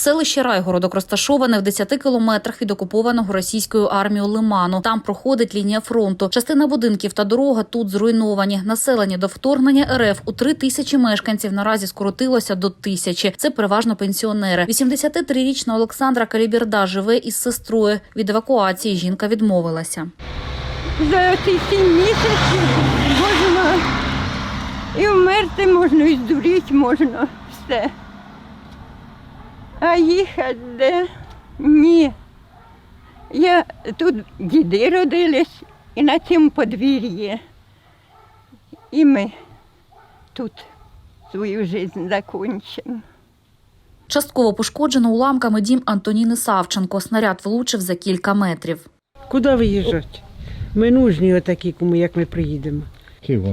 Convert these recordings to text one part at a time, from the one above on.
Селище Райгородок розташоване в 10 кілометрах від окупованого російською армією Лиману. Там проходить лінія фронту. Частина будинків та дорога тут зруйновані. Населення до вторгнення РФ у 3 тисячі мешканців наразі скоротилося до тисячі. Це переважно пенсіонери. 83-річна Олександра Каліберда живе із сестрою. Від евакуації жінка відмовилася. За ці сім місяців можна і вмерти можна, і здуріти можна все. А їхати де? Ні. Я тут діди родились і на цьому подвір'ї. І ми тут свою життя закінчимо. Частково пошкоджено уламками дім Антоніни Савченко. Снаряд влучив за кілька метрів. Куди виїжджати? Ми нужні отакі, кому як ми приїдемо.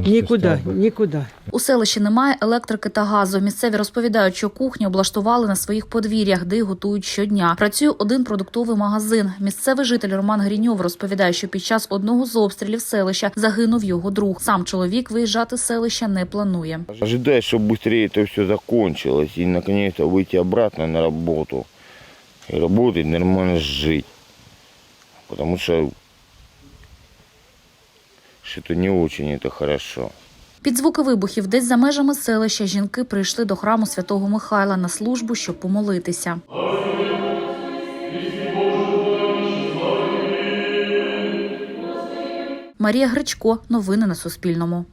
Нікуди, нікуди. У селищі немає електрики та газу. Місцеві розповідають, що кухні облаштували на своїх подвір'ях, де й готують щодня. Працює один продуктовий магазин. Місцевий житель Роман Гріньов розповідає, що під час одного з обстрілів селища загинув його друг. Сам чоловік виїжджати з селища не планує. Ожидать, чтобы быстрее это все закончилось и наконец-то выйти обратно на работу и работать, нормально жить. Потому что что-то не очень это хорошо. Під звуки вибухів, десь за межами селища, жінки прийшли до храму святого Михайла на службу, щоб помолитися. Марія Гречко. Новини на Суспільному.